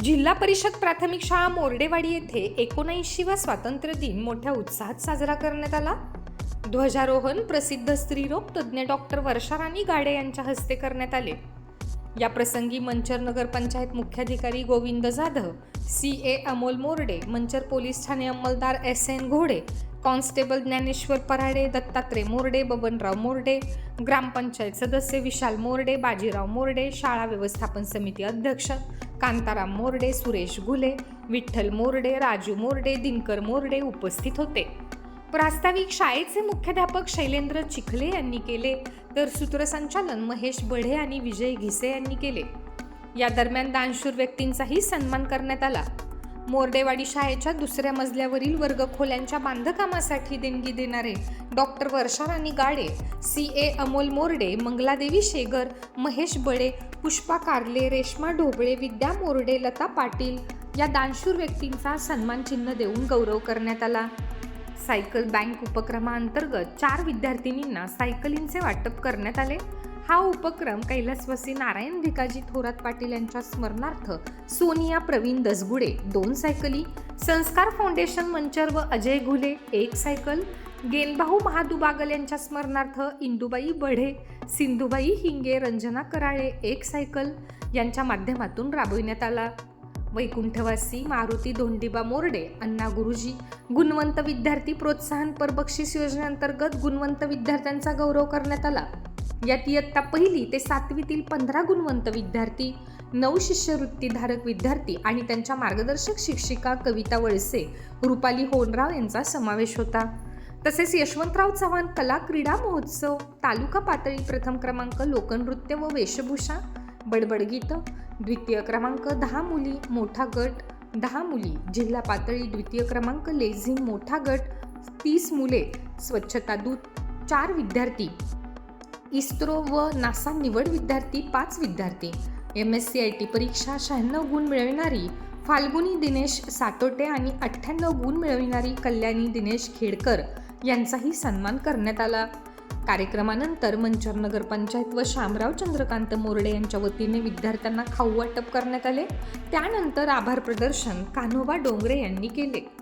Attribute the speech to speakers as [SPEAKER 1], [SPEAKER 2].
[SPEAKER 1] जिल्हा परिषद प्राथमिक शाळा मोर्डेवाडी येथे एकोणऐंशीवा स्वातंत्र्य दिन मोठ्या उत्साहात साजरा करण्यात आला. ध्वजारोहण प्रसिद्ध स्त्रीरोग तज्ज्ञ डॉक्टर वर्षाराणी गाडे यांच्या हस्ते करण्यात आले. या प्रसंगी मंचर नगर पंचायत मुख्याधिकारी Govind Jadhav C A Amol Morde Manchar police Thane अंमलदार S N Ghode constable Dnyaneshwar Parade Dattatray Morde Babanrao Morde ग्रामपंचायत सदस्य विशाल मोर्डे बाजीराव मोर्डे शाळा व्यवस्थापन समिती अध्यक्ष कांताराम मोर्डे सुरेश घुले विठ्ठल मोर्डे राजू मोर्डे दिनकर मोर्डे उपस्थित होते. प्रास्ताविक शाळेचे मुख्याध्यापक शैलेंद्र चिखले यांनी केले तर सूत्रसंचालन महेश बढे आणि विजय घिसे यांनी केले. या दरम्यान दानशूर व्यक्तींचाही सन्मान करण्यात आला. मोर्डेवाडी शाळेच्या दुसऱ्या मजल्यावरील वर्गखोल्यांच्या बांधकामासाठी देणगी देणारे doctor Varsharani Gade C A Amol Morde Mangaladevi Shegar Mahesh Bade Pushpa Karle Reshma Dhoble विद्या मोर्डे लता पाटील या दानशूर व्यक्तींचा सन्मान चिन्ह देऊन गौरव करण्यात आला. सायकल बँक उपक्रमाअंतर्गत चार विद्यार्थिनींना सायकलींचे वाटप करण्यात आले. हा उपक्रम कैलासवासी नारायण भिकाजी थोरात पाटील यांच्या स्मरणार्थ सोनिया प्रवीण दसगुडे दोन सायकली संस्कार फाउंडेशन मंचर व अजय घुले एक सायकल गेनभाऊ महादू बागल यांच्या स्मरणार्थ इंदुबाई बढे सिंधुबाई हिंगे रंजना कराळे एक सायकल यांच्या माध्यमातून राबविण्यात आला. वैकुंठवासी मारुती धोंडीबा मोर्डे अण्णा गुरुजी गुणवंत विद्यार्थी प्रोत्साहनपर बक्षीस योजनेअंतर्गत गुणवंत विद्यार्थ्यांचा गौरव करण्यात आला. यात इयत्ता पहिली ते सातवीतील पंधरा गुणवंत विद्यार्थी नऊ शिष्यवृत्तीधारक विद्यार्थी आणि त्यांच्या मार्गदर्शक शिक्षिका कविता वळसे रुपाली होनराव यांचा समावेश होता. तसेच यशवंतराव चव्हाण कला क्रीडा महोत्सव तालुका पातळी प्रथम क्रमांक लोकनृत्य व वेशभूषा बडबड गीतं द्वितीय क्रमांक दहा मुली मोठा गट दहा मुली जिल्हा पातळी द्वितीय क्रमांक लेझिम मोठा गट तीस मुले स्वच्छता दूत चार विद्यार्थी. इस्रो व नासा निवड विद्यार्थी पाच विद्यार्थी. M S C I T परीक्षा शहाण्णव गुण मिळविणारी फाल्गुनी दिनेश सातोटे आणि अठ्ठ्याण्णव गुण मिळविणारी कल्याणी दिनेश खेडकर यांचाही सन्मान करण्यात आला. कार्यक्रमानंतर मंचर नगर पंचायत व शामराव चंद्रकांत मोर्डे यांच्या वतीने विद्यार्थ्यांना खाऊ वाटप करण्यात आले. त्यानंतर आभार प्रदर्शन कान्होबा डोंगरे यांनी केले.